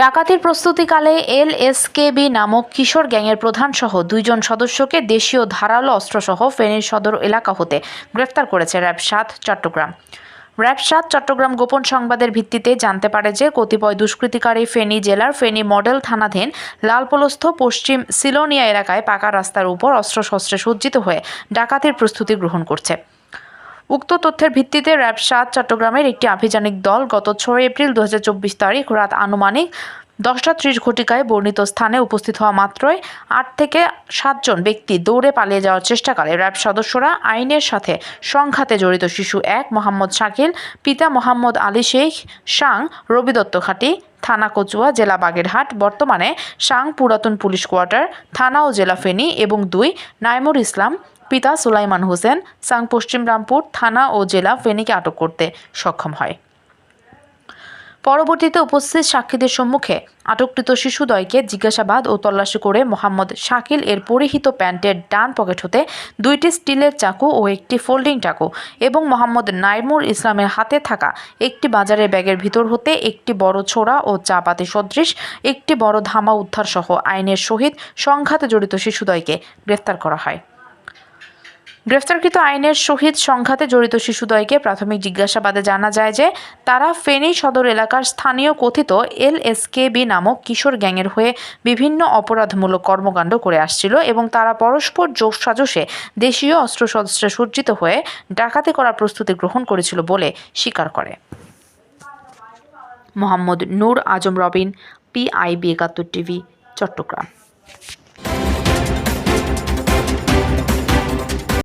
ডাকাতির প্রস্তুতিকালে এলএসকেবি নামক কিশোর গ্যাংয়ের প্রধানসহ দুইজন সদস্যকে দেশীয় ধারালো অস্ত্রসহ ফেনীর সদর এলাকা হতে গ্রেফতার করেছে র্যাব সাত চট্টগ্রাম। র্যাব সাত চট্টগ্রাম গোপন সংবাদের ভিত্তিতে জানতে পারে যে কতিপয় দুষ্কৃতিকারী ফেনী জেলার ফেনী মডেল থানাধীন লালপলস্থ পশ্চিম সিলোনিয়া এলাকায় পাকা রাস্তার উপর অস্ত্রশস্ত্রে সজ্জিত হয়ে ডাকাতির প্রস্তুতি গ্রহণ করছে। উক্ত তথ্যের ভিত্তিতে র্যাব সাত চট্টগ্রামের একটি আভিযানিক দল গত ছয় এপ্রিল দু হাজার চব্বিশ তারিখ রাত আনুমানিক দশটা ত্রিশ ঘটিকায় বর্ণিত স্থানে উপস্থিত হওয়া মাত্রই আট থেকে সাতজন ব্যক্তি দৌড়ে পালিয়ে যাওয়ার চেষ্টা করে। র্যাব সদস্যরা আইনের সাথে সংঘাতে জড়িত শিশু এক, মোহাম্মদ শাকিল, পিতা মোহাম্মদ আলী শেখ, সাং রবি দত্ত ঘাটি থানা কচুয়া, জেলা বাগেরহাট, বর্তমানে সাং পুরাতন পুলিশ কোয়ার্টার, থানা ও জেলা ফেনী এবং দুই, নাইমুর ইসলাম পিতা সুলাইমান হোসেন সাং পশ্চিম রামপুর থানা ও জেলা ফেনীকে আটক করতে সক্ষম হয়। পরবর্তীতে উপস্থিত সাক্ষীদের সম্মুখে আটককৃত শিশুদ্বয়কে জিজ্ঞাসাবাদ ও তল্লাশি করে মোহাম্মদ শাকিল এর পরিহিত প্যান্টের ডান পকেট হতে দুইটি স্টিলের চাকু ও একটি ফোল্ডিং চাকু এবং মোহাম্মদ নাইমুর ইসলামের হাতে থাকা একটি বাজারের ব্যাগের ভিতর হতে একটি বড় ছোড়া ও চাপাতি সদৃশ, একটি বড় ধামা উদ্ধারসহ আইনের সহিত সংঘাতে জড়িত শিশুদ্বয়কে গ্রেফতার করা হয়। গ্রেফতারকৃত আইনের সহিত সংঘাতে জড়িত শিশুদ্বয়কে প্রাথমিক জিজ্ঞাসাবাদে জানা যায় যে, তারা ফেনী সদর এলাকার স্থানীয় কথিত এলএসকেবি নামক কিশোর গ্যাংয়ের হয়ে বিভিন্ন অপরাধমূলক কর্মকাণ্ড করে আসছিল এবং তারা পরস্পর যোগ সাজসে দেশীয় অস্ত্রশস্ত্রে সজ্জিত হয়ে ডাকাতি করার প্রস্তুতি গ্রহণ করেছিল বলে স্বীকার করে। Mohammad Noor Azam Robin, PIB Ekattor TV, Chattogram.